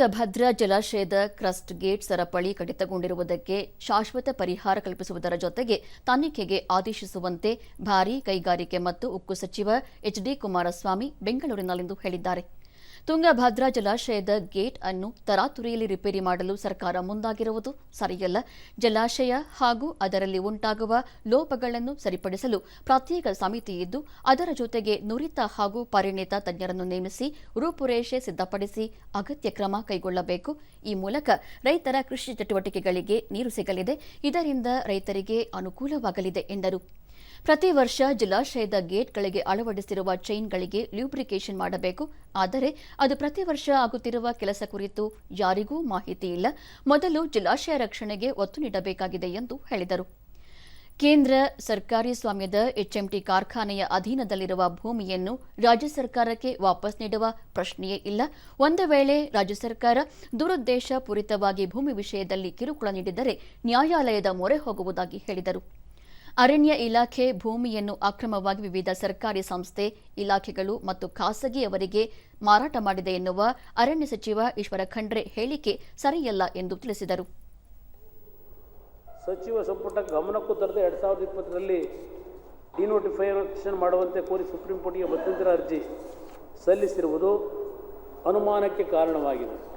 ತುಂಗಭದ್ರಾ ಜಲಾಶಯದ crust gate ಸರಪಳಿ ಕಡಿತಗೊಂಡಿರುವುದಕ್ಕೆ ಶಾಶ್ವತ ಪರಿಹಾರ ಕಲ್ಪಿಸುವುದರ ಜೊತೆಗೆ ತನಿಖೆಗೆ ಆದೇಶಿಸುವಂತೆ ಭಾರೀ ಕೈಗಾರಿಕೆ ಮತ್ತು ಉಕ್ಕು ಸಚಿವ ಎಚ್ಡಿ ಕುಮಾರಸ್ವಾಮಿ ಬೆಂಗಳೂರಿನಲ್ಲಿಂದು ಹೇಳಿದ್ದಾರೆ. ತುಂಗಭದ್ರಾ ಜಲಾಶಯದ ಗೇಟ್ ಅನ್ನು ತರಾತುರಿಯಲ್ಲಿ ರಿಪೇರಿ ಮಾಡಲು ಸರ್ಕಾರ ಮುಂದಾಗಿರುವುದು ಸರಿಯಲ್ಲ. ಜಲಾಶಯ ಹಾಗೂ ಅದರಲ್ಲಿ ಉಂಟಾಗುವ ಲೋಪಗಳನ್ನು ಸರಿಪಡಿಸಲು ಪ್ರತ್ಯೇಕ ಸಮಿತಿ ಇದ್ದು, ಅದರ ಜೊತೆಗೆ ನುರಿತ ಹಾಗೂ ಪರಿಣಿತ ತಜ್ಞರನ್ನು ನೇಮಿಸಿ ರೂಪುರೇಷೆ ಸಿದ್ಧಪಡಿಸಿ ಅಗತ್ಯ ಕ್ರಮ ಕೈಗೊಳ್ಳಬೇಕು. ಈ ಮೂಲಕ ರೈತರ ಕೃಷಿ ಚಟುವಟಿಕೆಗಳಿಗೆ ನೀರು ಸಿಗಲಿದೆ. ಇದರಿಂದ ರೈತರಿಗೆ ಅನುಕೂಲವಾಗಲಿದೆ ಎಂದರು. ಪ್ರತಿ ವರ್ಷ ಜಲಾಶಯದ ಗೇಟ್ಗಳಿಗೆ ಅಳವಡಿಸಿರುವ ಚೈನ್ಗಳಿಗೆ ಲ್ಯೂಬ್ರಿಕೇಷನ್ ಮಾಡಬೇಕು. ಆದರೆ ಅದು ಪ್ರತಿ ವರ್ಷ ಆಗುತ್ತಿರುವ ಕೆಲಸ ಕುರಿತು ಯಾರಿಗೂ ಮಾಹಿತಿ ಇಲ್ಲ. ಮೊದಲು ಜಲಾಶಯ ರಕ್ಷಣೆಗೆ ಒತ್ತು ನೀಡಬೇಕಾಗಿದೆ ಎಂದು ಹೇಳಿದರು. ಕೇಂದ್ರ ಸರ್ಕಾರಿ ಸ್ವಾಮ್ಯದ ಎಚ್ಎಂಟಿ ಕಾರ್ಖಾನೆಯ ಅಧೀನದಲ್ಲಿರುವ ಭೂಮಿಯನ್ನು ರಾಜ್ಯ ಸರ್ಕಾರಕ್ಕೆ ವಾಪಸ್ ನೀಡುವ ಪ್ರಶ್ನೆಯೇ ಇಲ್ಲ. ಒಂದು ವೇಳೆ ರಾಜ್ಯ ಸರ್ಕಾರ ದುರುದ್ದೇಶ ಪೂರಿತವಾಗಿ ಭೂಮಿ ವಿಷಯದಲ್ಲಿ ಕಿರುಕುಳ ನೀಡಿದರೆ ನ್ಯಾಯಾಲಯದ ಮೊರೆ ಹೋಗುವುದಾಗಿ ಹೇಳಿದರು. ಅರಣ್ಯ ಇಲಾಖೆ ಭೂಮಿಯನ್ನು ಅಕ್ರಮವಾಗಿ ವಿವಿಧ ಸರ್ಕಾರಿ ಸಂಸ್ಥೆ, ಇಲಾಖೆಗಳು ಮತ್ತು ಖಾಸಗಿಯವರಿಗೆ ಮಾರಾಟ ಮಾಡಿದೆ ಎನ್ನುವ ಅರಣ್ಯ ಸಚಿವ ಈಶ್ವರ ಖಂಡ್ರೆ ಹೇಳಿಕೆ ಸರಿಯಲ್ಲ ಎಂದು ತಿಳಿಸಿದರು. ಸಚಿವ ಸಂಪುಟ ಗಮನಕ್ಕೂ ತರದೆ ಎರಡ್ ಸಾವಿರದ ಇಪ್ಪತ್ತರಲ್ಲಿ ಡಿನೋಟಿಫಿಕೇಷನ್ ಮಾಡುವಂತೆ ಕೋರಿ ಸುಪ್ರೀಂ ಕೋರ್ಟ್ಗೆ ಮಧ್ಯಂತರ ಅರ್ಜಿ ಸಲ್ಲಿಸಿರುವುದು ಅನುಮಾನಕ್ಕೆ ಕಾರಣವಾಗಿದೆ.